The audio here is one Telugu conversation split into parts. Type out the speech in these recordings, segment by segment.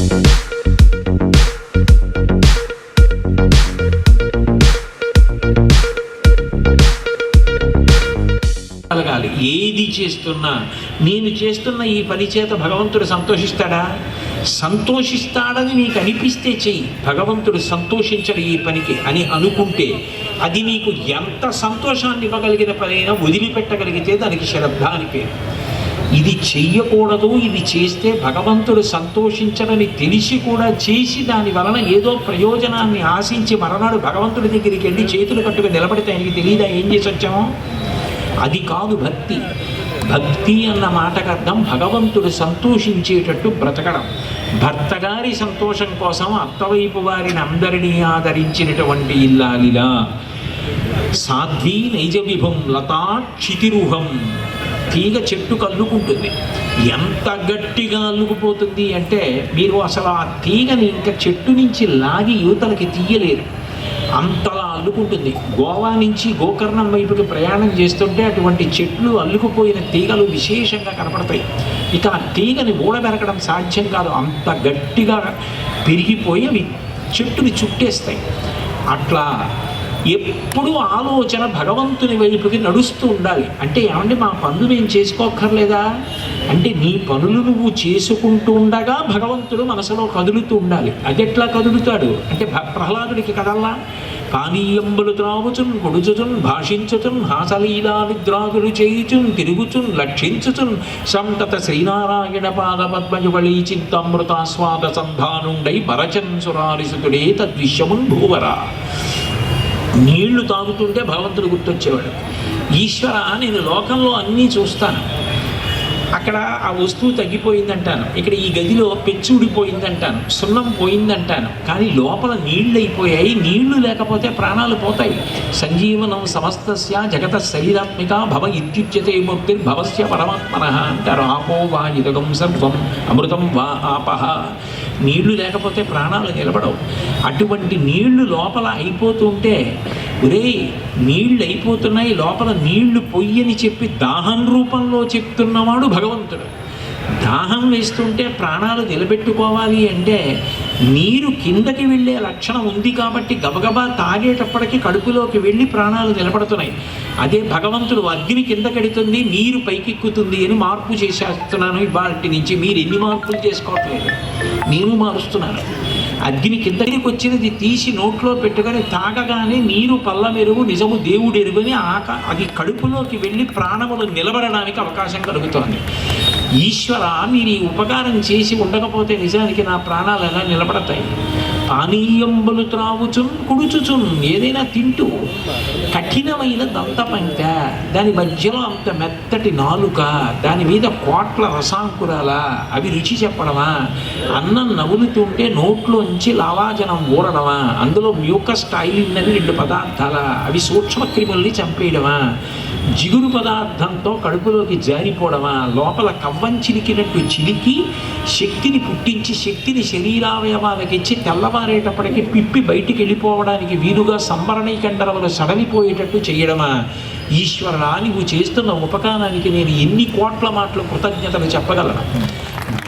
కలగాలి. ఏది చేస్తున్నా నేను చేస్తున్న ఈ పని చేత భగవంతుడు సంతోషిస్తాడా? సంతోషిస్తాడని నీకు అనిపిస్తే చెయ్యి. భగవంతుడు సంతోషించడు ఈ పనికి అని అనుకుంటే అది నీకు ఎంత సంతోషాన్ని ఇవ్వగలిగిన పనైనా వదిలిపెట్టగలిగితే దానికి శ్రద్ధ అని పేరు. ఇది చెయ్యకూడదు ఇది చేస్తే భగవంతుడు సంతోషించడని తెలిసి కూడా చేసి దాని వలన ఏదో ప్రయోజనాన్ని ఆశించి మరనాడు భగవంతుడి దగ్గరికి వెళ్ళి చేతులు కట్టుకుని నిలబడితే ఆయనకి తెలియదా ఏం చేసి వచ్చామో? అది కాదు భక్తి. భక్తి అన్న మాటకు అర్థం భగవంతుడు సంతోషించేటట్టు బ్రతకడం. భర్త గారి సంతోషం కోసం అత్తవైపు వారిని అందరినీ ఆదరించినటువంటి ఇల్లాలిలా. సాధ్వీ నైజ విభం లతా క్షితిరుహం. తీగ చెట్టుకు అల్లుకుంటుంది ఎంత గట్టిగా అల్లుకుపోతుంది అంటే మీరు అసలు ఆ తీగని ఇంకా చెట్టు నుంచి లాగి యువతలకి తీయలేరు. అంతలా అల్లుకుంటుంది. గోవా నుంచి గోకర్ణం వైపుకి ప్రయాణం చేస్తుంటే అటువంటి చెట్లు అల్లుకుపోయిన తీగలు విశేషంగా కనపడతాయి. ఇక ఆ తీగని ఊడబెరకడం సాధ్యం కాదు. అంత గట్టిగా పెరిగిపోయి అవి చెట్టుని చుట్టేస్తాయి. అట్లా ఎప్పుడు ఆలోచన భగవంతుని వైపుకి నడుస్తూ ఉండాలి. అంటే ఏమంటే మా పనులు ఏం చేసుకోక్కర్లేదా? అంటే నీ పనులు నువ్వు చేసుకుంటూ ఉండగా భగవంతుడు మనసులో కదులుతూ ఉండాలి. అది ఎట్లా కదులుతాడు? అంటే భ- ప్రహ్లాదుడికి కదల్లా? పానీయంబులు త్రాగుచున్ కొడుచుచున్ భాషించుచున్ హాసలీలా విద్రాగులు చేయుచున్ తిరుగుచున్ లక్షించుచున్ సంతత శ్రీనారాయణ పాద పద్మయుగళీ చింతామృతాస్వాద సంధానుండై పరచన్ సురారిసుతుడే తద్విశ్యమున్ భూవరా. నీళ్ళు తాగుతుంటే భగవంతుడు గుర్తొచ్చేవాడు. ఈశ్వర నేను లోకంలో అన్నీ చూస్తాను. అక్కడ ఆ వస్తువు తగ్గిపోయిందంటాను. ఇక్కడ ఈ గదిలో పెచ్చు ఊడిపోయిందంటాను. సున్నం పోయిందంటాను. కానీ లోపల నీళ్ళు అయిపోయాయి నీళ్ళు లేకపోతే ప్రాణాలు పోతాయి. సంజీవనం సమస్తస్య జగత శరీరాత్మిక భవ ఇత్యుచ్యతే ముక్తి భవస్య పరమాత్మన అంటారు. ఆపో వా ఇదగం సర్వం అమృతం వా ఆపహ నీళ్ళు లేకపోతే ప్రాణాలు నిలబడవు. అటువంటి నీళ్ళు లోపల అయిపోతుంటే ఒరే నీళ్ళు అయిపోతున్నాయి లోపల నీళ్ళు పొయ్యని చెప్పి దాహం రూపంలో చెప్తున్నవాడు భగవంతుడు. దాహం వేస్తుంటే ప్రాణాలు నిలబెట్టుకోవాలి అంటే నీరు కిందకి వెళ్ళే లక్షణం ఉంది కాబట్టి గబగబా తాగేటప్పటికి కడుపులోకి వెళ్ళి ప్రాణాలు నిలబడుతున్నాయి. అదే భగవంతుడు అగ్ని కిందకెడుతుంది నీరు పైకెక్కుతుంది అని మార్పు చేసేస్తున్నాను ఇవాటి నుంచి. మీరు ఎన్ని మార్పులు చేసుకోవట్లేదు? నేను మారుస్తున్నాను అగ్ని కిందకి వచ్చినది తీసి నోట్లో పెట్టుకొని తాగగానే నీరు పల్ల మెరుగు నిజము దేవుడు ఆక అది కడుపులోకి వెళ్ళి ప్రాణములు నిలబడడానికి అవకాశం కలుగుతోంది. ఈశ్వర మీరు ఈ ఉపకారం చేసి ఉండకపోతే నిజానికి నా ప్రాణాలు ఎలా నిలబడతాయి? పానీయంబులు త్రావుచున్ కుడుచుచున్ ఏదైనా తింటూ కఠినమైన దంతపంక దాని మధ్యలో అంత మెత్తటి నాలుక దాని మీద కోట్ల రసాంకురాల అవి రుచి చెప్పడమా? అన్నం నవ్వులుతుంటే నోట్లోంచి లావాజనం ఊరడమా? అందులో మ్యూకస్ టైలిన్ అని రెండు పదార్థాల? అవి సూక్ష్మక్రిముల్ని చంపేయడమా? జిగురు పదార్థంతో కడుపులోకి జారిపోవడమా? లోపల కవ్వం చిలికినట్టు చిలికి శక్తిని పుట్టించి శక్తిని శరీరావయవాలకు ఇచ్చి తెల్లవారేటప్పటికి పిప్పి బయటికి వెళ్ళిపోవడానికి వీలుగా సంవరణీకండరములు సడలిపోయేటట్టు చేయడమా? ఈశ్వరా నువ్వు చేస్తున్న ఉపకారానికి నేను ఎన్ని కోట్ల మాటలు కృతజ్ఞతలు చెప్పగలను?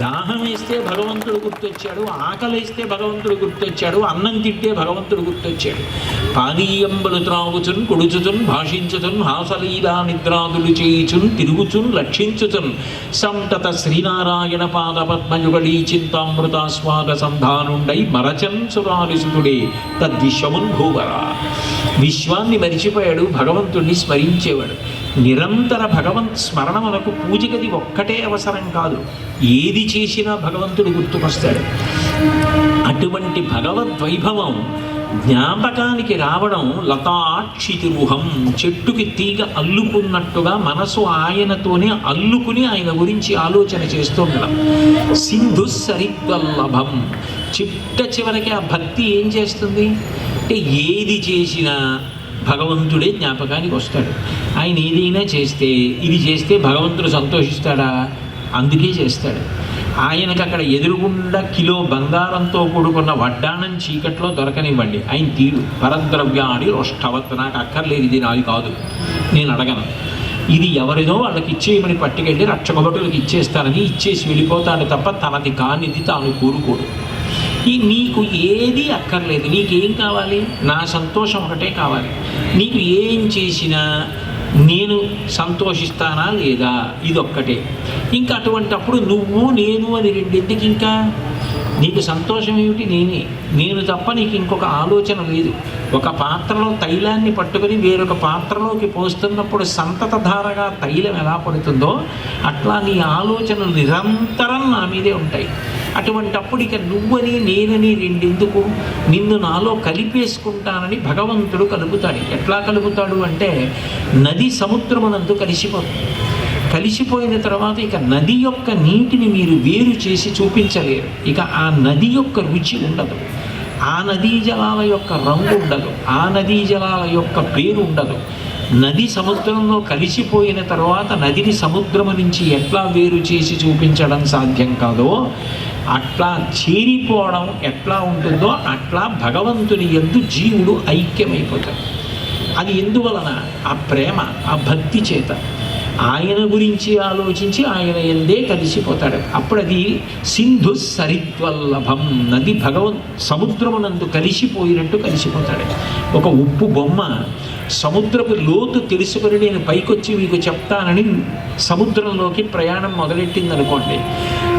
దాహం వేస్తే భగవంతుడు గుర్తొచ్చాడు ఆకలి వేస్తే భగవంతుడు గుర్తొచ్చాడు అన్నం తింటే భగవంతుడు గుర్తొచ్చాడు. పానీయంబలు త్రాగుచున్ కొడుచుచున్ భాషించుచున్ హాసలీలా నిద్రాదులు చేయుచున్ తిరుగుచున్ లక్షించుచున్. సంతత శ్రీనారాయణ పాద పద్మయుగళీ చింతామృతాస్వాద సంధానుండై మరచన్ సురాలిసుతుడే తద్విశ్వమున్ భూవరా. విశ్వాన్ని మరిచిపోయాడు భగవంతుణ్ణి స్మరించేవాడు. నిరంతర భగవంత్ స్మరణ మనకు పూజగది ఒక్కటే అవసరం కాదు. ఏది చేసినా భగవంతుడు గుర్తుకొస్తాడు. అటువంటి భగవద్ వైభవం జ్ఞాపకానికి రావడం లతాక్షితిరుహం చెట్టుకి తీగ అల్లుకున్నట్టుగా మనసు ఆయనతోనే అల్లుకుని ఆయన గురించి ఆలోచన చేస్తుండడం సింధు సరిగ్వల్లభం చిట్ట చివరికి ఆ భక్తి ఏం చేస్తుంది? అంటే ఏది చేసినా భగవంతుడే జ్ఞాపకానికి వస్తాడు. ఆయన ఏదైనా చేస్తే ఇది చేస్తే భగవంతుడు సంతోషిస్తాడా? అందుకే చేస్తాడు. ఆయనకు అక్కడ ఎదురుగుండా కిలో బంగారంతో కూడుకున్న వడ్డాణం చీకట్లో దొరకనివ్వండి. ఆయన తీరు పరద్రవ్యాడి రోష్టవత్ నాకు అక్కర్లేదు ఇది నాది కాదు. నేను అడగను. ఇది ఎవరిదో వాళ్ళకి ఇచ్చేయమని పట్టుకెళ్ళి రక్షకభటులకు ఇచ్చేస్తానని ఇచ్చేసి వెళ్ళిపోతాడు తప్ప తనది కానిది తాను కోరుకోడు. ఈ నీకు ఏది అక్కర్లేదు. నీకేం కావాలి? నా సంతోషం ఒకటే కావాలి. నీకు ఏం చేసినా నేను సంతోషిస్తానా లేదా? ఇదొక్కటే. ఇంకా అటువంటప్పుడు నువ్వు నేను అని రెండింటికి ఇంకా నీకు సంతోషం ఏమిటి? నేనే. నేను తప్ప నీకు ఇంకొక ఆలోచన లేదు. ఒక పాత్రలో తైలాన్ని పట్టుకొని వేరొక పాత్రలోకి పోస్తున్నప్పుడు సంతతధారగా తైలం ఎలా పడుతుందో అట్లా నీ ఆలోచనలు నిరంతరం నా మీదే ఉంటాయి. అటువంటప్పుడు ఇక నువ్వని నేనని రెండెందుకు? నిన్ను నాలో కలిపేసుకుంటానని భగవంతుడు కలుపుతాడు. ఎట్లా కలుపుతాడు అంటే నది సముద్రమునందు కలిసిపోతుంది కలిసిపోయిన తర్వాత ఇక నది యొక్క నీటిని మీరు వేరు చేసి చూపించలేరు. ఇక ఆ నది యొక్క రుచి ఉండదు. ఆ నదీ జలాల యొక్క రంగు ఉండదు. ఆ నదీ జలాల యొక్క పేరు ఉండదు. నది సముద్రంలో కలిసిపోయిన తర్వాత నదిని సముద్రము నుంచి ఎట్లా వేరు చేసి చూపించడం సాధ్యం కాదో అట్లా చేరిపోవడం ఎట్లా ఉంటుందో అట్లా భగవంతుని ఎందు జీవుడు ఐక్యమైపోతాడు. అది ఎందువలన? ఆ ప్రేమ ఆ భక్తి చేత. ఆయన గురించి ఆలోచించి ఆయన ఎందే కలిసిపోతాడు. అప్పుడు అది సింధు సరిత్వల్లభం నది భగవన్ సముద్రమునందు కలిసిపోయినట్టు కలిసిపోతాడు. ఒక ఉప్పు బొమ్మ సముద్రపు లోతు తెలుసుకొని నేను పైకొచ్చి మీకు చెప్తానని సముద్రంలోకి ప్రయాణం మొదలెట్టింది అనుకోండి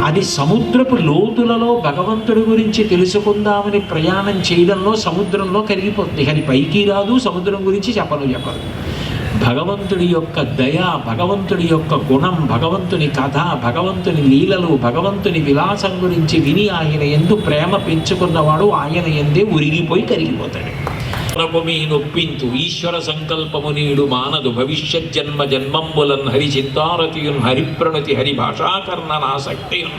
అది సముద్రపు లోతులలో భగవంతుడి గురించి తెలుసుకుందామని ప్రయాణం చేయడంలో సముద్రంలో కరిగిపోతుంది. కానీ పైకి రాదు సముద్రం గురించి చెప్పను చెప్పదు భగవంతుడి యొక్క దయ భగవంతుడి యొక్క గుణం భగవంతుని కథ భగవంతుని లీలలు భగవంతుని విలాసం గురించి విని ఆయన ఎందు ప్రేమ పెంచుకున్నవాడు ఆయన ఎందే ఉరిగిపోయి కరిగిపోతాడు. ప్రభు మీ నొప్పింతు ఈశ్వర సంకల్పము నీడు మానదు భవిష్యత్ జన్మ జన్మంబులన్ హరి చింతారతియున్ హరిప్రణతి హరి భాషాకర్ణనాసక్తియున్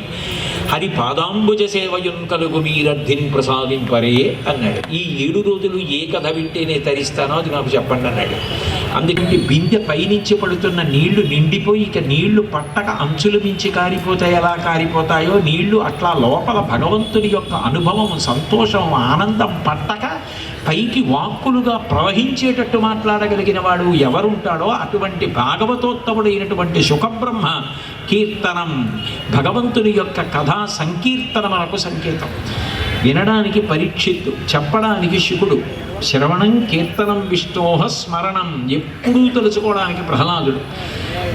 హరి పాదాంబుజ సేవయున్ కలుగు మీరద్ధిన్ ప్రసాదింపరే అన్నాడు. ఈ ఏడు రోజులు ఏ కథ వింటేనే తరిస్తానో అది నాకు చెప్పండి అన్నాడు. అందుకంటే బిందె పైనుంచి పడుతున్న నీళ్ళు నిండిపోయి ఇక నీళ్ళు పట్టక అంచులు మించి కారిపోతాయి. ఎలా కారిపోతాయో నీళ్ళు అట్లా లోపల భగవంతుని యొక్క అనుభవం సంతోషం ఆనందం పట్టక పైకి వాక్కులుగా ప్రవహించేటట్టు మాట్లాడగలిగిన వాడు ఎవరుంటాడో అటువంటి భాగవతోత్తముడైనటువంటి సుఖబ్రహ్మ కీర్తనం భగవంతుని యొక్క కథా సంకీర్తన మనకు సంకేతం. వినడానికి పరీక్షిత్తు చెప్పడానికి శుకుడు. శ్రవణం కీర్తనం విష్ణోహ స్మరణం ఎప్పుడూ తెలుసుకోవడానికి ప్రహ్లాదుడు.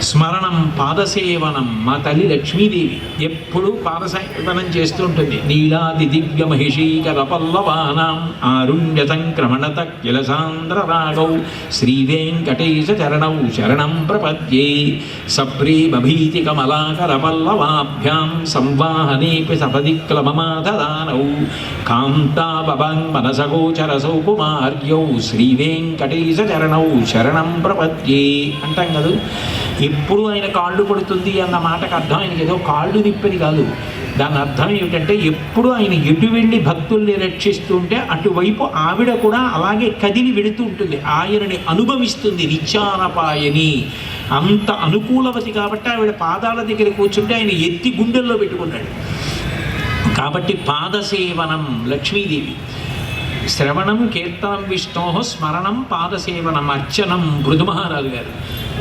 స్మరణం పాదసేవనం మా తల్లి లక్ష్మీదేవి ఎప్పుడూ పాదసేవనం చేస్తూ ఉంటుంది నీలాది దివ్య మహిషీకర పల్లవానాం ఆరుణ్య సంక్రమణత కిలసాంద్ర రాగౌ శ్రీ వెంకటేశ చరణౌ శరణం ప్రపద్యే సప్రేమభీతి కమలాకర పల్లవాభ్యాం సంవాహనేపి సపది క్లమమాధదానౌ కాంతాబం మనసగోచర సౌకుమార్యౌ శ్రీ వెంకటేశ చరణౌ శరణం ప్రపద్యే అంటాం కదా? ఎప్పుడు ఆయన కాళ్ళు పడుతుంది అన్న మాటకు అర్థం ఆయనకి ఏదో కాళ్ళు నిప్పని కాదు. దాని అర్థం ఏమిటంటే ఎప్పుడు ఆయన ఎటు వెళ్ళి భక్తుల్ని రక్షిస్తుంటే అటువైపు ఆవిడ కూడా అలాగే కదిలి వెళుతూ ఉంటుంది. ఆయనని అనుభవిస్తుంది నిత్యానపాయని అంత అనుకూలవతి కాబట్టి ఆవిడ పాదాల దగ్గర కూర్చుంటే ఆయన ఎత్తి గుండెల్లో పెట్టుకున్నాడు. కాబట్టి పాదసేవనం లక్ష్మీదేవి. శ్రవణం కీర్తనం విష్ణో స్మరణం పాదసేవనం అర్చనం మృదుమహారాజు గారు.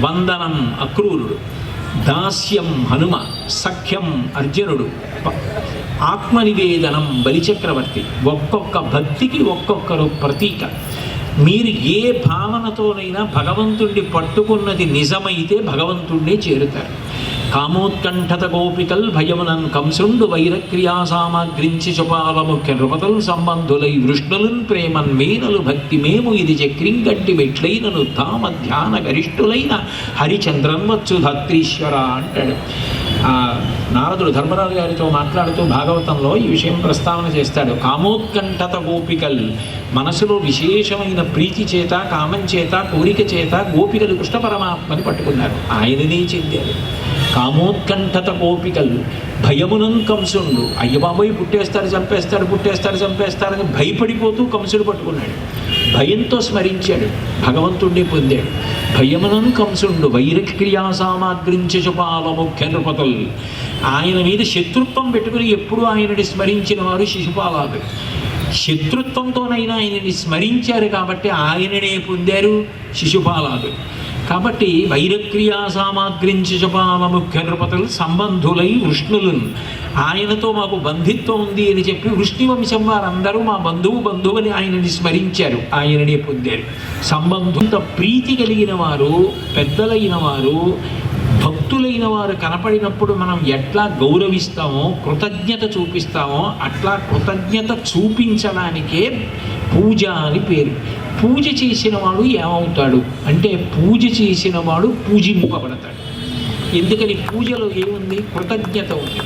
వందనం అక్రూరుడు. దాస్యం హనుమ సఖ్యం అర్జునుడు. ఆత్మనివేదనం బలిచక్రవర్తి. ఒక్కొక్క భక్తికి ఒక్కొక్కరు ప్రతీక. మీరు ఏ భావనతోనైనా భగవంతుణ్ణి పట్టుకున్నది నిజమైతే భగవంతుణ్ణే చేరుతారు. కామోత్కంఠత గోపికల్ భయమునన్ కంసుండు వైరక్రియా సామాగ్రించి చుపాలముఖ్య నృపతల్ సంబంధులై వృష్ణులన్ ప్రేమన్ మేనలు భక్తి మేము ఇది చక్రింగట్టి మెట్లైనను తామ ధ్యాన గరిష్ఠులైన హరిచంద్రన్వచ్చు ధత్రీశ్వర అంటాడు. నారదుడు ధర్మరాజు గారితో మాట్లాడుతూ భాగవతంలో ఈ విషయం ప్రస్తావన చేస్తాడు. కామోత్కంఠత గోపికల్ మనసులో విశేషమైన ప్రీతి చేత కామం చేత కోరిక చేత గోపికలు కృష్ణ పరమాత్మని పట్టుకున్నారు. ఆయననే చెందారు. కామోత్కంఠత గోపికలు భయమునం కంసుండు. అయ్యబాబోయ్ పుట్టేస్తారు చంపేస్తాడు పుట్టేస్తాడు చంపేస్తాడని భయపడిపోతూ కంసుడు పట్టుకున్నాడు. భయంతో స్మరించాడు. భగవంతుణ్ణి పొందాడు. భయములను కంసుండు వైరక్రియా సామాగ్రించి శుపాల ముఖ్య నృపతులు ఆయన మీద శత్రుత్వం పెట్టుకుని ఎప్పుడు ఆయనని స్మరించిన వారు శిశుపాలాదు శత్రుత్వంతోనైనా ఆయనని స్మరించారు కాబట్టి ఆయననే పొందారు శిశుపాలాదు కాబట్టి వైరక్రియా సామాగ్రించి శుపాల ముఖ్య నృపతులు సంబంధులై వృష్ణులు ఆయనతో మాకు బంధిత్వం ఉంది అని చెప్పి వృష్ణివంశం వారందరూ మా బంధువు బంధువుని ఆయనని స్మరించారు. ఆయనని పొందారు. సంబంధంత ప్రీతి కలిగిన వారు పెద్దలైన వారు భక్తులైన వారు కనపడినప్పుడు మనం ఎట్లా గౌరవిస్తామో కృతజ్ఞత చూపిస్తామో అట్లా కృతజ్ఞత చూపించడానికే పూజ అని పేరు. పూజ చేసిన వాడు ఏమవుతాడు? అంటే పూజ చేసిన వాడు పూజింపబడతాడు. ఎందుకని? పూజలో ఏముంది? కృతజ్ఞత ఉంది.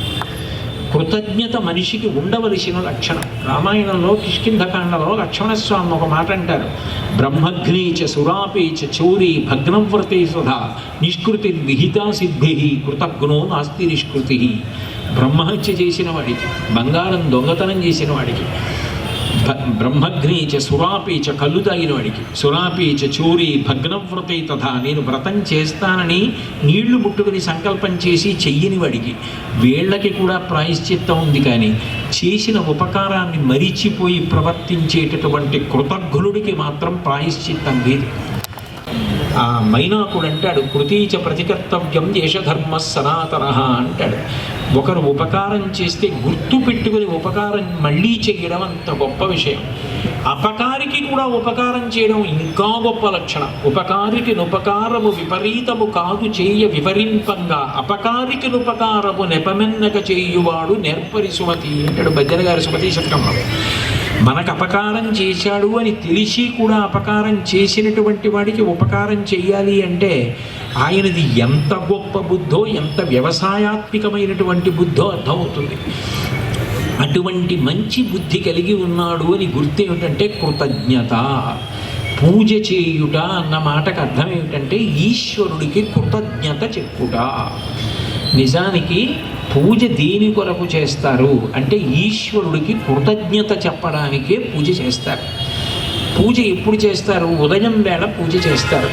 కృతజ్ఞత మనిషికి ఉండవలసిన లక్షణం. రామాయణంలో కిష్కింధకాండలో లక్ష్మణస్వామి ఒక మాట అంటారు. బ్రహ్మగ్ని చ సురాపి చ చౌరి భగ్నవ్రతే సుధా నిష్కృతి విహితా సిద్ధి కృతజ్ఞో నాస్తి నిష్కృతి. బ్రహ్మహత్య చేసిన వాడికి బంగారం దొంగతనం చేసిన వాడికి బ్రహ్మగ్ని చ సురాపి చ కళ్ళు తాగిన వాడికి సురాపి చ చోరి భగ్నవ్రతే తథా. నేను వ్రతం చేస్తానని నీళ్ళు ముట్టుకుని సంకల్పం చేసి చెయ్యని వాడికి వీళ్ళకి కూడా ప్రాయశ్చిత్తం ఉంది కానీ చేసిన ఉపకారాన్ని మరిచిపోయి ప్రవర్తించేటటువంటి కృతజ్ఞుడికి మాత్రం ప్రాయశ్చిత్తం లేదు. ఆ మైనాకుడు అంటాడు కృతీచ ప్రతికర్తవ్యం దేశధర్మ సనాతన అంటాడు. ఒకరు ఉపకారం చేస్తే గుర్తు పెట్టుకుని ఉపకారం మళ్ళీ చేయడం అంత గొప్ప విషయం. అపకారికి కూడా ఉపకారం చేయడం ఇంకా గొప్ప లక్షణం. ఉపకారికి ఉపకారము విపరీతము కాదు చేయ వివరింపంగా అపకారికి ఉపకారము నెపమెన్నక చేయువాడు నేర్పరి సుమతి అంటాడు భజన గారి సుమతి శతకంలో. మనకు అపకారం చేశాడు అని తెలిసి కూడా అపకారం చేసినటువంటి వాడికి ఉపకారం చేయాలి అంటే ఆయనది ఎంత గొప్ప బుద్ధో ఎంత వ్యవసాయాత్మికమైనటువంటి బుద్ధో అర్థమవుతుంది. అటువంటి మంచి బుద్ధి కలిగి ఉన్నాడు అని గుర్తు ఏమిటంటే కృతజ్ఞత. పూజ చేయుట అన్న మాటకు అర్థం ఏమిటంటే ఈశ్వరుడికి కృతజ్ఞత చెప్పుట. నిజానికి పూజ దేని కొరకు చేస్తారు? అంటే ఈశ్వరుడికి కృతజ్ఞత చెప్పడానికే పూజ చేస్తారు. పూజ ఎప్పుడు చేస్తారు? ఉదయం వేళ పూజ చేస్తారు.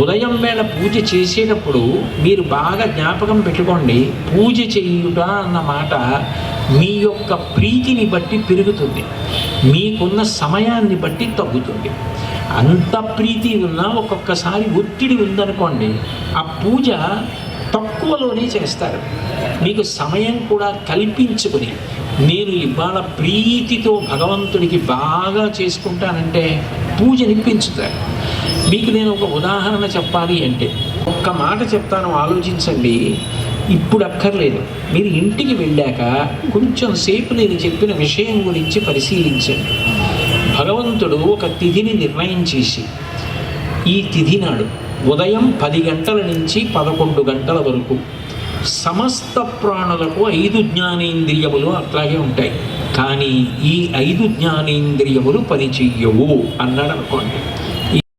ఉదయం వేళ పూజ చేసేటప్పుడు మీరు బాగా జ్ఞాపకం పెట్టుకోండి. పూజ చేయుట అన్న మాట మీ యొక్క ప్రీతిని బట్టి పెరుగుతుంది. మీకున్న సమయాన్ని బట్టి తగ్గుతుంది. అంత ప్రీతి ఉన్నా ఒక్కొక్కసారి ఒత్తిడి ఉందనుకోండి ఆ పూజ తక్కువలోనే చేస్తారు. మీకు సమయం కూడా కల్పించుకుని నేను ఇవాళ ప్రీతితో భగవంతుడికి బాగా చేసుకుంటానంటే పూజ నిప్పించుతారు మీకు నేను ఒక ఉదాహరణ చెప్పాలి అంటే ఒక్క మాట చెప్తాను ఆలోచించండి. ఇప్పుడు అక్కర్లేదు. మీరు ఇంటికి వెళ్ళాక కొంచెం సేపు నేను చెప్పిన విషయం గురించి పరిశీలించండి. భగవంతుడు ఒక తిథిని నిర్ణయం చేసి ఈ తిథి నాడు ఉదయం పది గంటల నుంచి పదకొండు గంటల వరకు సమస్త ప్రాణులకు ఐదు జ్ఞానేంద్రియములు అట్లాగే ఉంటాయి. కానీ ఈ ఐదు జ్ఞానేంద్రియములు పనిచెయ్యవు అన్నాడు అనుకోండి